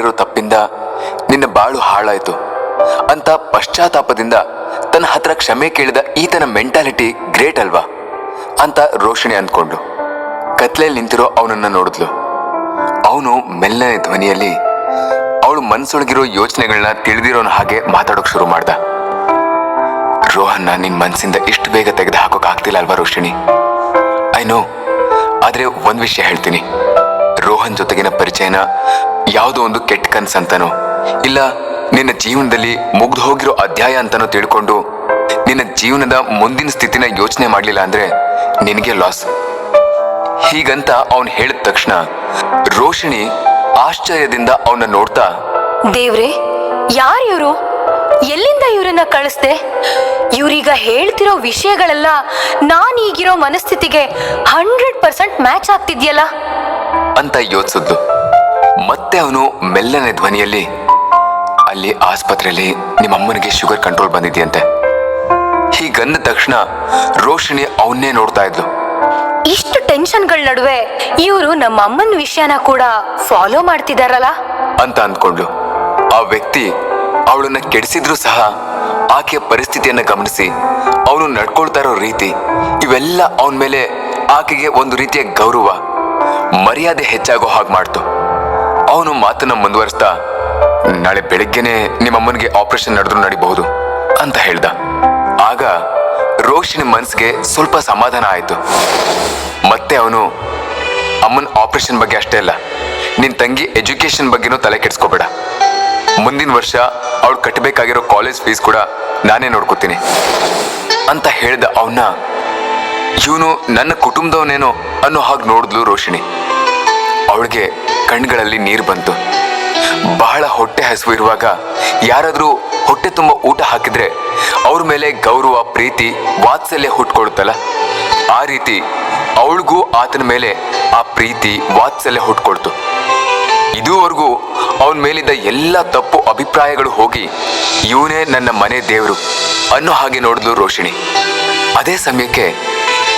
ಮಾಡಿರೋ ತಪ್ಪಿಂದ ನಿನ್ನ ಬಾಳು ಹಾಳಾಯ್ತು. ಅಂತ ಪಶ್ಚಾತ್ತಾಪದಿಂದ ತನ್ನ ಹತ್ರ ಕ್ಷಮೆ ಕೇಳಿದ ಈತನ ಮೆಂಟಾಲಿಟಿ ಗ್ರೇಟ್ ಅಲ್ವಾ? ಅಂತ ರೋಷಿಣಿ ಅಂದ್ಕೊಂಡು ಕತ್ಲೆಯಲ್ಲಿ ನಿಂತಿರೋ ಅವನನ್ನ ನೋಡಿದ್ಲು. ಅವನು ಮೆಲ್ಲನೆ ಧ್ವನಿಯಲ್ಲಿ ಅವಳು ಮನಸ್ಸೊಳಗಿರೋ ಯೋಚನೆಗಳನ್ನ ತಿಳಿದಿರೋನ ಹಾಗೆ ಮಾತಾಡೋಕ್ ಶುರು ಮಾಡ್ದ. ರೋಹನ್ನ ನಿನ್ ಮನಸ್ಸಿಂದ ಇಷ್ಟು ಬೇಗ ತೆಗೆದು ಹಾಕೋಕ್ ಆಗ್ತಿಲ್ಲ ಅಲ್ವಾ ರೋಷಿಣಿ? ಐ ನೋ ಆದ್ರೆ ಒಂದ್ ವಿಷಯ ಹೇಳ್ತೀನಿ. ರೋಹನ್ ಜೊತೆಗಿನ ಪರಿಚಯನ ಯಾವುದೋ ಒಂದು ಕೆಟ್ಟ ಕನ್ಸಂತನೋ ಇಲ್ಲ ನಿನ್ನ ಜೀವನದಲ್ಲಿ ಮುಗ್ದು ಹೋಗಿರೋ ಅಧ್ಯಾಯ ಅಂತನೋ ತಿಳ್ಕೊಂಡು ನಿನ್ನ ಜೀವನದ ಮುಂದಿನ ಸ್ಥಿತಿನ ಯೋಚನೆ ಮಾಡಲಿಲ್ಲ ಅಂದ್ರೆ ನಿನಗೆ ಲಾಸ್ ಹೀಗಂತ ಅವನು ಹೇಳಿದ ತಕ್ಷಣ ರೋಷಿಣಿ ಆಶ್ಚರ್ಯದಿಂದ ಅವನ ನೋಡ್ತಾ ದೇವ್ರೆ ಯಾರು ಇವರು? ಎಲ್ಲಿಂದ ಇವರನ್ನ ಕಳಿಸ್ದೆ? ಇವ್ರೀಗ ಹೇಳ್ತಿರೋ ವಿಷಯಗಳೆಲ್ಲ ನಾನೀಗಿರೋ ಮನಸ್ಥಿತಿಗೆ ಹಂಡ್ರೆಡ್ ಪರ್ಸೆಂಟ್ ಮ್ಯಾಚ್ ಆಗ್ತಿದ್ಯಲ್ಲ? ಅಂತ ಯೋಚಿಸಿದ್ಲು. ಮತ್ತೆ ಅವನು ಮೆಲ್ಲನೆ ಧ್ವನಿಯಲ್ಲಿ ಅಲ್ಲಿ ಆಸ್ಪತ್ರೆಯಲ್ಲಿ ನಿಮ್ಮಮ್ಮನಿಗೆ ಶುಗರ್ ಕಂಟ್ರೋಲ್ ಬಂದಿದೆಯಂತೆ. ಹೀಗಂದ ತಕ್ಷಣ ರೋಷಿಣಿ ಅವನ್ನೇ ನೋಡ್ತಾ ಇದ್ಲು. ಇಷ್ಟು ಟೆನ್ಷನ್ಗಳ ನಡುವೆ ಇವರು ನಮ್ಮ ಅಮ್ಮನ ವಿಷಯನ ಕೂಡ ಫಾಲೋ ಮಾಡ್ತಿದಾರಲ್ಲ? ಅಂತ ಅಂದ್ಕೊಂಡ್ಲು. ಆ ವ್ಯಕ್ತಿ ಅವಳನ್ನ ಕೆಡಿಸಿದ್ರು ಸಹ ಆಕೆಯ ಪರಿಸ್ಥಿತಿಯನ್ನ ಗಮನಿಸಿ ಅವನು ನಡ್ಕೊಳ್ತಾ ಇರೋ ರೀತಿ ಇವೆಲ್ಲ ಅವನ ಮೇಲೆ ಆಕೆಗೆ ಒಂದು ರೀತಿಯ ಗೌರವ ಮರ್ಯಾದೆ ಹೆಚ್ಚಾಗೋ ಹಾಗೆ ಮಾಡ್ತು. ಅವನು ಮಾತನ್ನ ಮುಂದುವರಿಸ್ತಾ ನಾಳೆ ಬೆಳಿಗ್ಗೆನೆ ನಿಮ್ಮಮ್ಮನಿಗೆ ಆಪರೇಷನ್ ನಡೆದ್ರು ನಡಿಬಹುದು ಅಂತ ಹೇಳ್ದ. ಆಗ ರೋಷಿನ ಮನಸ್ಸಿಗೆ ಸ್ವಲ್ಪ ಸಮಾಧಾನ ಆಯಿತು. ಮತ್ತೆ ಅವನು, ಅಮ್ಮನ ಆಪರೇಷನ್ ಬಗ್ಗೆ ಅಷ್ಟೇ ಅಲ್ಲ, ನಿನ್ ತಂಗಿ ಎಜುಕೇಶನ್ ಬಗ್ಗೆನೂ ತಲೆ ಕೆಡಿಸ್ಕೋಬೇಡ. ಮುಂದಿನ ವರ್ಷ ಅವಳು ಕಟ್ಟಬೇಕಾಗಿರೋ ಕಾಲೇಜ್ ಫೀಸ್ ಕೂಡ ನಾನೇ ನೋಡ್ಕೋತೀನಿ ಅಂತ ಹೇಳ್ದ ಅವನ್ನ ಇವನು ನನ್ನ ಕುಟುಂಬದವನೇನೋ ಅನ್ನೋ ಹಾಗೆ ನೋಡಿದ್ಲು ರೋಷಿಣಿ. ಅವಳಿಗೆ ಕಣ್ಗಳಲ್ಲಿ ನೀರು ಬಂತು. ಬಹಳ ಹೊಟ್ಟೆ ಹಸಿವು ಇರುವಾಗ ಯಾರಾದರೂ ಹೊಟ್ಟೆ ತುಂಬ ಊಟ ಹಾಕಿದ್ರೆ ಅವ್ರ ಮೇಲೆ ಗೌರವ, ಪ್ರೀತಿ, ವಾತ್ಸಲ್ಯ ಹುಟ್ಕೊಳ್ತಲ್ಲ ಆ ರೀತಿ ಅವಳಿಗೂ ಆತನ ಮೇಲೆ ಆ ಪ್ರೀತಿ, ವಾತ್ಸಲ್ಯ ಹುಟ್ಕೊಳ್ತು. ಇದುವರೆಗೂ ಅವನ ಮೇಲಿದ್ದ ಎಲ್ಲ ತಪ್ಪು ಅಭಿಪ್ರಾಯಗಳು ಹೋಗಿ ಇವನೇ ನನ್ನ ಮನೆ ದೇವರು ಅನ್ನೋ ಹಾಗೆ ನೋಡಿದ್ಲು ರೋಷಿಣಿ. ಅದೇ ಸಮಯಕ್ಕೆ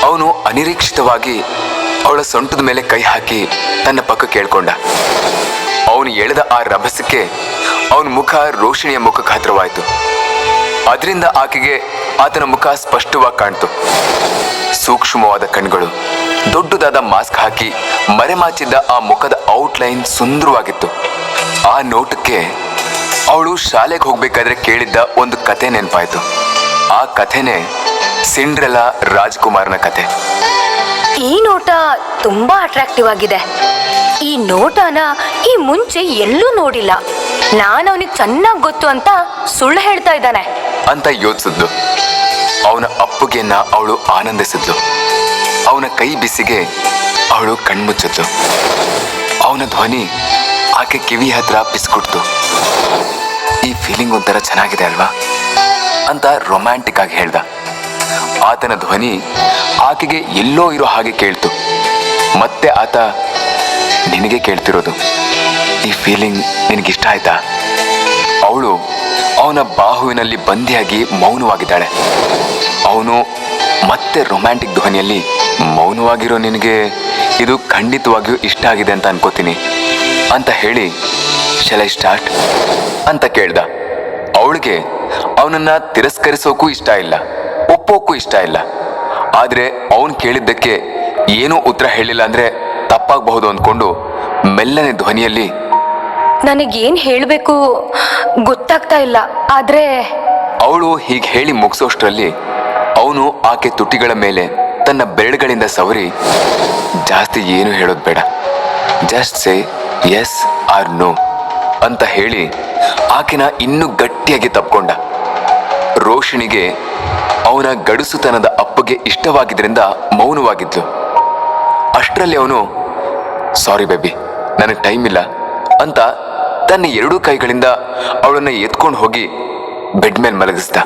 ಅವನು ಅನಿರೀಕ್ಷಿತವಾಗಿ ಅವಳ ಸೊಂಟದ ಮೇಲೆ ಕೈ ಹಾಕಿ ತನ್ನ ಪಕ್ಕ ಕೇಳ್ಕೊಂಡ. ಅವನು ಎಳೆದ ಆ ರಭಸಕ್ಕೆ ಅವನ ಮುಖ ರೋಷಿಣಿಯ ಮುಖಕ್ಕೆ ಹತ್ರವಾಯಿತು ಅದರಿಂದ ಆಕೆಗೆ ಆತನ ಮುಖ ಸ್ಪಷ್ಟವಾಗಿ ಕಾಣ್ತು. ಸೂಕ್ಷ್ಮವಾದ ಕಣ್ಗಳು, ದೊಡ್ಡದಾದ ಮಾಸ್ಕ್ ಹಾಕಿ ಮರೆಮಾಚಿದ್ದ ಆ ಮುಖದ ಔಟ್ಲೈನ್ ಸುಂದರವಾಗಿತ್ತು. ಆ ನೋಟಕ್ಕೆ ಅವಳು ಶಾಲೆಗೆ ಹೋಗ್ಬೇಕಾದ್ರೆ ಕೇಳಿದ್ದ ಒಂದು ಕತೆ ನೆನಪಾಯ್ತು. ಆ ಕಥೆನೇ ಸಿಂಡ್ರೆಲಾ ರಾಜ್ಕುಮಾರ್ನ ಕತೆ. ಈ ನೋಟ ತುಂಬಾ ಅಟ್ರಾಕ್ಟಿವ್ ಆಗಿದೆ. ಈ ನೋಟನ ಈ ಮುಂಚೆ ಎಲ್ಲೂ ನೋಡಿಲ್ಲ. ನಾನು ಅವನಿಗೆ ಚೆನ್ನಾಗಿ ಗೊತ್ತು ಅಂತ ಸುಳ್ಳು ಹೇಳ್ತಾ ಇದ್ದಾನೆ. ಅಂತ ಯೋಚಿಸಿದ್ಲು. ಅವನ ಅಪ್ಪುಗೆಯನ್ನ ಅವಳು ಆನಂದಿಸಿದ್ಲು. ಅವನ ಕೈ ಬಿಸಿಗೆ ಅವಳು ಕಣ್ಮುಚ್ಚಿದ್ಲು. ಅವನ ಧ್ವನಿ ಆಕೆ ಕಿವಿ ಹತ್ರ ಪಿಸ್ಕೊಡ್ತು ಈ ಫೀಲಿಂಗ್ ಒಂಥರ ಚೆನ್ನಾಗಿದೆ ಅಲ್ವಾ? ಅಂತ ರೊಮ್ಯಾಂಟಿಕ್ ಆಗಿ ಹೇಳ್ದ. ಆತನ ಧ್ವನಿ ಆಕೆಗೆ ಎಲ್ಲೋ ಇರೋ ಹಾಗೆ ಕೇಳ್ತು. ಮತ್ತೆ ಆತ ನಿನಗೆ ಕೇಳ್ತಿರೋದು. ಈ ಫೀಲಿಂಗ್ ನಿನಗಿಷ್ಟ ಆಯ್ತಾ? ಅವಳು ಅವನ ಬಾಹುವಿನಲ್ಲಿ ಬಂದಿಯಾಗಿ ಮೌನವಾಗಿದ್ದಾಳೆ. ಅವನು ಮತ್ತೆ ರೊಮ್ಯಾಂಟಿಕ್ ಧ್ವನಿಯಲ್ಲಿ, ಮೌನವಾಗಿರೋ ನಿನಗೆ ಇದು ಖಂಡಿತವಾಗಿಯೂ ಇಷ್ಟ ಆಗಿದೆ ಅಂತ ಅನ್ಕೋತೀನಿ ಅಂತ ಹೇಳಿ ಶಲೈ ಸ್ಟಾರ್ಟ್ ಅಂತ ಕೇಳ್ದ. ಅವಳಿಗೆ ಅವನನ್ನ ತಿರಸ್ಕರಿಸೋಕ್ಕೂ ಇಷ್ಟ ಇಲ್ಲ ಒಪ್ಪೋಕ್ಕೂ ಇಷ್ಟ ಇಲ್ಲ. ಆದ್ರೆ ಅವನು ಕೇಳಿದ್ದಕ್ಕೆ ಏನೂ ಉತ್ತರ ಹೇಳಿಲ್ಲ ಅಂದ್ರೆ ತಪ್ಪಾಗಬಹುದು ಅಂದ್ಕೊಂಡು ಮೆಲ್ಲನೆ ಧ್ವನಿಯಲ್ಲಿ ನನಗೇನ್ ಹೇಳಬೇಕು ಗೊತ್ತಾಗ್ತಾ ಇಲ್ಲ ಆದ್ರೆ ಅವಳು ಹೀಗೆ ಹೇಳಿ ಮುಗಿಸೋಷ್ಟರಲ್ಲಿ ಅವನು ಆಕೆ ತುಟಿಗಳ ಮೇಲೆ ತನ್ನ ಬೆರಳುಗಳಿಂದ ಸವರಿ ಜಾಸ್ತಿ ಏನು ಹೇಳೋದು ಬೇಡ just say S R no ಅಂತ ಹೇಳಿ ಆಕೆನ ಇನ್ನೂ ಗಟ್ಟಿಯಾಗಿ ತಪ್ಕೊಂಡ. ರೋಷಿಣಿಗೆ ಅವನ ಗಡುಸುತನದ ಅಪ್ಪಗೆ ಇಷ್ಟವಾಗಿದ್ದರಿಂದ ಮೌನವಾಗಿದ್ಲು. ಅಷ್ಟರಲ್ಲಿ ಅವನು, ಸಾರಿ ಬೇಬಿ, ನನಗೆ ಟೈಮ್ ಇಲ್ಲ ಅಂತ ತನ್ನ ಎರಡೂ ಕೈಗಳಿಂದ ಅವಳನ್ನ ಎತ್ಕೊಂಡು ಹೋಗಿ ಬೆಡ್ ಮೇಲೆ ಮಲಗಿಸ್ದ.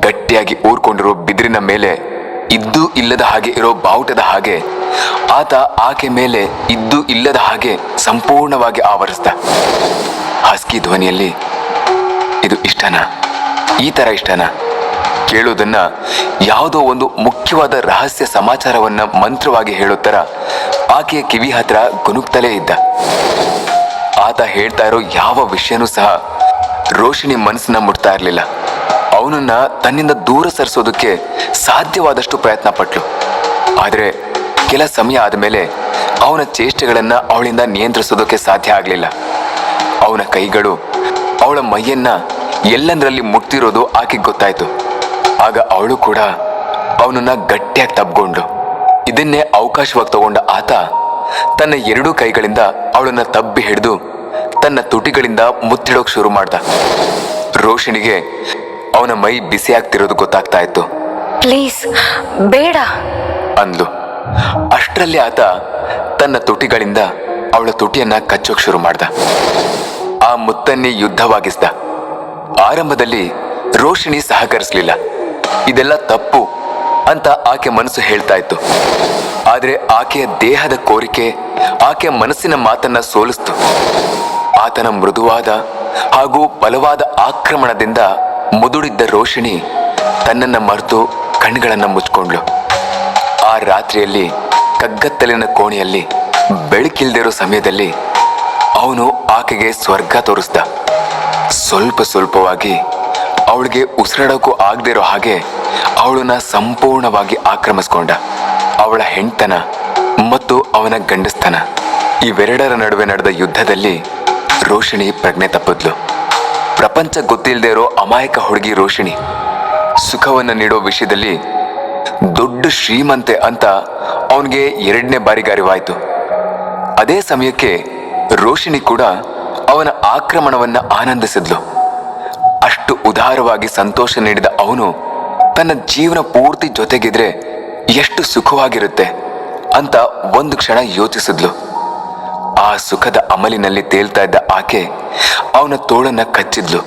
ಗಟ್ಟಿಯಾಗಿ ಊರ್ಕೊಂಡಿರೋ ಬಿದಿರಿನ ಮೇಲೆ ಇದ್ದು ಇಲ್ಲದ ಹಾಗೆ ಇರೋ ಬಾವುಟದ ಹಾಗೆ ಆತ ಆಕೆ ಮೇಲೆ ಇದ್ದು ಇಲ್ಲದ ಹಾಗೆ ಸಂಪೂರ್ಣವಾಗಿ ಆವರಿಸ್ದ. ಹಸ್ಕಿ ಧ್ವನಿಯಲ್ಲಿ, ಇದು ಇಷ್ಟನಾ? ಈ ತರ ಇಷ್ಟನಾ? ಕೇಳೋದನ್ನ ಯಾವುದೋ ಒಂದು ಮುಖ್ಯವಾದ ರಹಸ್ಯ ಸಮಾಚಾರವನ್ನ ಮಂತ್ರವಾಗಿ ಹೇಳುತ್ತರ. ಆಕೆಯ ಕಿವಿ ಹತ್ರ ಗುನುಗ್ತಲೇ ಇದ್ದ. ಆತ ಹೇಳ್ತಾ ಇರೋ ಯಾವ ವಿಷಯನೂ ಸಹ ರೋಷಿಣಿ ಮನಸ್ಸನ್ನ ಮುಟ್ತಾ ಇರಲಿಲ್ಲ. ಅವನನ್ನ ತನ್ನಿಂದ ದೂರ ಸರಿಸೋದಕ್ಕೆ ಸಾಧ್ಯವಾದಷ್ಟು ಪ್ರಯತ್ನ ಪಟ್ಲು. ಆದರೆ ಕೆಲ ಸಮಯ ಆದಮೇಲೆ ಅವನ ಚೇಷ್ಟೆಗಳನ್ನ ಅವಳಿಂದ ನಿಯಂತ್ರಿಸೋದಕ್ಕೆ ಸಾಧ್ಯ ಆಗಲಿಲ್ಲ. ಅವನ ಕೈಗಳು ಅವಳ ಮೈಯನ್ನ ಎಲ್ಲಂದ್ರಲ್ಲಿ ಮುಟ್ತಿರೋದು ಆಕೆಗೆ ಗೊತ್ತಾಯ್ತು. ಆಗ ಅವಳು ಕೂಡ ಅವನನ್ನ ಗಟ್ಟಿಯಾಗಿ ತಬ್ಗೊಂಡು ಇದನ್ನೇ ಅವಕಾಶವಾಗಿ ತಗೊಂಡ ಆತ ತನ್ನ ಎರಡೂ ಕೈಗಳಿಂದ ಅವಳನ್ನ ತಬ್ಬಿ ಹಿಡಿದು ತನ್ನ ತುಟಿಗಳಿಂದ ಮುತ್ತಿಡೋಕ್ ಶುರು ಮಾಡ್ದ. ರೋಷಿಣಿಗೆ ಅವನ ಮೈ ಬಿಸಿ ಆಗ್ತಿರೋದು ಗೊತ್ತಾಗ್ತಾ ಇತ್ತು. ಪ್ಲೀಸ್ ಬೇಡ. ಅಂದ್ಲು. ಅಷ್ಟರಲ್ಲಿ ಆತ ತನ್ನ ತುಟಿಗಳಿಂದ ಅವಳ ತುಟಿಯನ್ನ ಕಚ್ಚೋಕ್ ಶುರು ಮಾಡ್ದ. ಆ ಮುತ್ತನ್ನೇ ಯುದ್ಧವಾಗಿಸ್ದ. ಆರಂಭದಲ್ಲಿ ರೋಷಿಣಿ ಸಹಕರಿಸ್ಲಿಲ್ಲ. ಇದೆಲ್ಲ ತಪ್ಪು ಅಂತ ಆಕೆ ಮನಸ್ಸು ಹೇಳ್ತಾ ಇತ್ತು. ಆದರೆ ಆಕೆಯ ದೇಹದ ಕೋರಿಕೆ ಆಕೆಯ ಮನಸ್ಸಿನ ಮಾತನ್ನ ಸೋಲಿಸ್ತು. ಆತನ ಮೃದುವಾದ ಹಾಗೂ ಬಲವಾದ ಆಕ್ರಮಣದಿಂದ ಮುದುಡಿದ್ದ ರೋಷಿಣಿ ತನ್ನನ್ನ ಮರೆತು ಕಣ್ಗಳನ್ನ ಮುಚ್ಕೊಂಡ್ಳು. ಆ ರಾತ್ರಿಯಲ್ಲಿ ಕಗ್ಗತ್ತಲಿನ ಕೋಣೆಯಲ್ಲಿ ಬೆಳಕಿಲ್ದಿರೋ ಸಮಯದಲ್ಲಿ ಅವನು ಆಕೆಗೆ ಸ್ವರ್ಗ ತೋರಿಸ್ದ. ಸ್ವಲ್ಪ ಸ್ವಲ್ಪವಾಗಿ ಅವಳಿಗೆ ಉಸಿರಾಡೋಕ್ಕೂ ಆಗದಿರೋ ಹಾಗೆ ಅವಳನ್ನ ಸಂಪೂರ್ಣವಾಗಿ ಆಕ್ರಮಿಸ್ಕೊಂಡ. ಅವಳ ಹೆಂಡತನ ಮತ್ತು ಅವನ ಗಂಡಸ್ತನ. ಇವೆರಡರ ನಡುವೆ ನಡೆದ ಯುದ್ಧದಲ್ಲಿ ರೋಷಿಣಿ ಪ್ರಜ್ಞೆ ತಪ್ಪಿದ್ಲು. ಪ್ರಪಂಚ ಗೊತ್ತಿಲ್ಲದೆ ಇರೋ ಅಮಾಯಕ ಹುಡುಗಿ ರೋಷಿಣಿ ಸುಖವನ್ನ ನೀಡೋ ವಿಷಯದಲ್ಲಿ ದೊಡ್ಡ ಶ್ರೀಮಂತೆ ಅಂತ ಅವನಿಗೆ ಎರಡನೇ ಬಾರಿ ಗಾರಿವಾಯಿತು. ಅದೇ ಸಮಯಕ್ಕೆ ರೋಷಿಣಿ ಕೂಡ ಅವನ ಆಕ್ರಮಣವನ್ನ ಆನಂದಿಸಿದ್ಲು. ಉದಾರವಾಗಿ ಸಂತೋಷ ನೀಡಿದ ಅವನು ತನ್ನ ಜೀವನ ಪೂರ್ತಿ ಜೊತೆಗಿದ್ರೆ ಎಷ್ಟು ಸುಖವಾಗಿರುತ್ತೆ ಅಂತ ಒಂದು ಕ್ಷಣ ಯೋಚಿಸಿದ್ಲು. ಆ ಸುಖದ ಅಮಲಿನಲ್ಲಿ ತೇಲ್ತಾ ಇದ್ದ ಆಕೆ ಅವನ ತೋಳನ್ನ ಕಚ್ಚಿದ್ಲು.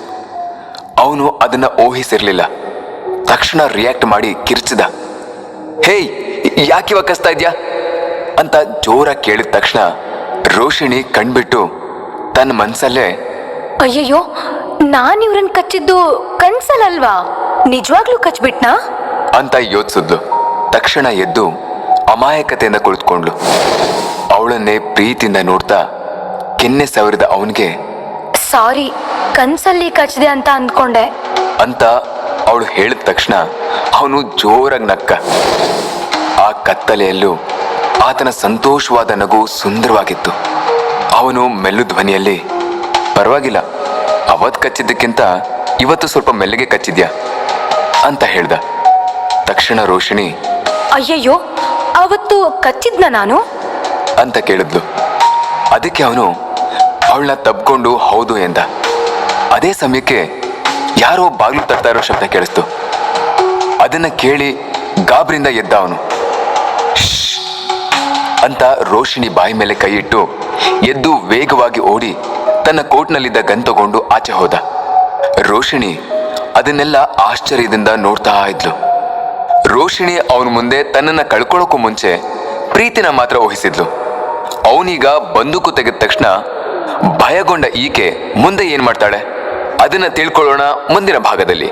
ಅವನು ಅದನ್ನ ಊಹಿಸಿರ್ಲಿಲ್ಲ. ತಕ್ಷಣ ರಿಯಾಕ್ಟ್ ಮಾಡಿ ಕಿರ್ಚಿದ. ಹೇಯ್ ಯಾಕೆ ಕಸ್ತಾ ಇದ್ಯಾ? ಅಂತ ಜೋರ ಕೇಳಿದ ತಕ್ಷಣ ರೋಷಿಣಿ ಕಣ್ಬಿಟ್ಟು ತನ್ನ ಮನಸ್ಸಲ್ಲೇ ಅಯ್ಯಯ್ಯೋ ನಾನ್ ಇವ್ರನ್ ಕಚ್ಚಿದ್ದು ಕನ್ಸಲ್ಲಲ್ವಾ? ನಿಜವಾಗ್ಲೂ ಕಚ್ಬಿಟ್ನಾ? ಅಂತ ಯೋಚಿಸಿದ್ಲು. ತಕ್ಷಣ ಎದ್ದು ಅಮಾಯಕತೆಯಿಂದ ಕುಳಿತುಕೊಂಡ್ಲು ಅವಳನ್ನೇ ಪ್ರೀತಿಯಿಂದ ನೋಡ್ತಾ ಕೆನ್ನೆ ಸವರಿದ ಅವನಿಗೆ ಸಾರಿ ಕನ್ಸಲ್ಲಿ ಕಚ್ಚಿದೆ ಅಂತ ಅಂದ್ಕೊಂಡೆ ಅಂತ ಅವಳು ಹೇಳಿದ ತಕ್ಷಣ ಅವನು ಜೋರಾಗಿ ನಕ್ಕ. ಆ ಕತ್ತಲೆಯಲ್ಲೂ ಆತನ ಸಂತೋಷವಾದ ನಗು ಸುಂದರವಾಗಿತ್ತು. ಅವನು ಮೆಲ್ಲು ಧ್ವನಿಯಲ್ಲಿ ಪರವಾಗಿಲ್ಲ ಅವತ್ ಕಚ್ಚಿದ್ದಕ್ಕಿಂತ ಇವತ್ತು ಸ್ವಲ್ಪ ಮೆಲ್ಲಗೆ ಕಚ್ಚಿದ್ಯಾ? ಅಂತ ಹೇಳ್ದ. ತಕ್ಷಣ ರೋಷಿಣಿ ಅಯ್ಯಯ್ಯೋ ಅವತ್ತು ಕಚ್ಚಿದ್ನ ನಾನು? ಅಂತ ಕೇಳಿದ್ಲು. ಅದಕ್ಕೆ ಅವನು ಅವಳನ್ನ ತಬ್ಕೊಂಡು ಹೌದು ಎಂದ. ಅದೇ ಸಮಯಕ್ಕೆ ಯಾರೋ ಬಾಗಿಲು ತರ್ತಾ ಇರೋ ಶಬ್ದ ಕೇಳಿಸ್ತು. ಅದನ್ನ ಕೇಳಿ ಗಾಬ್ರಿಂದ ಎದ್ದ ಅವನು. ಅಂತ ರೋಷಿಣಿ ಬಾಯಿ ಮೇಲೆ ಕೈ ಇಟ್ಟು ಎದ್ದು ವೇಗವಾಗಿ ಓಡಿ ತನ್ನ ಕೋಟ್ನಲ್ಲಿದ್ದ ಗನ್ ತಗೊಂಡು ಆಚೆ ಹೋದ. ರೋಷಿಣಿ ಅದನ್ನೆಲ್ಲ ಆಶ್ಚರ್ಯದಿಂದ ನೋಡ್ತಾ ಇದ್ಲು. ರೋಷಿಣಿ ಅವನ ಮುಂದೆ ತನ್ನನ್ನ ಕಳ್ಕೊಳ್ಳೋಕ್ಕೂ ಮುಂಚೆ ಪ್ರೀತಿನ ಮಾತ್ರ ವಹಿಸಿದ್ಲು ಅವನೀಗ ಬಂದೂಕು ತೆಗೆದ ತಕ್ಷಣ ಭಯಗೊಂಡ ಈಕೆ ಮುಂದೆ ಏನ್ ಮಾಡ್ತಾಳೆ? ಅದನ್ನ ತಿಳ್ಕೊಳ್ಳೋಣ ಮುಂದಿನ ಭಾಗದಲ್ಲಿ.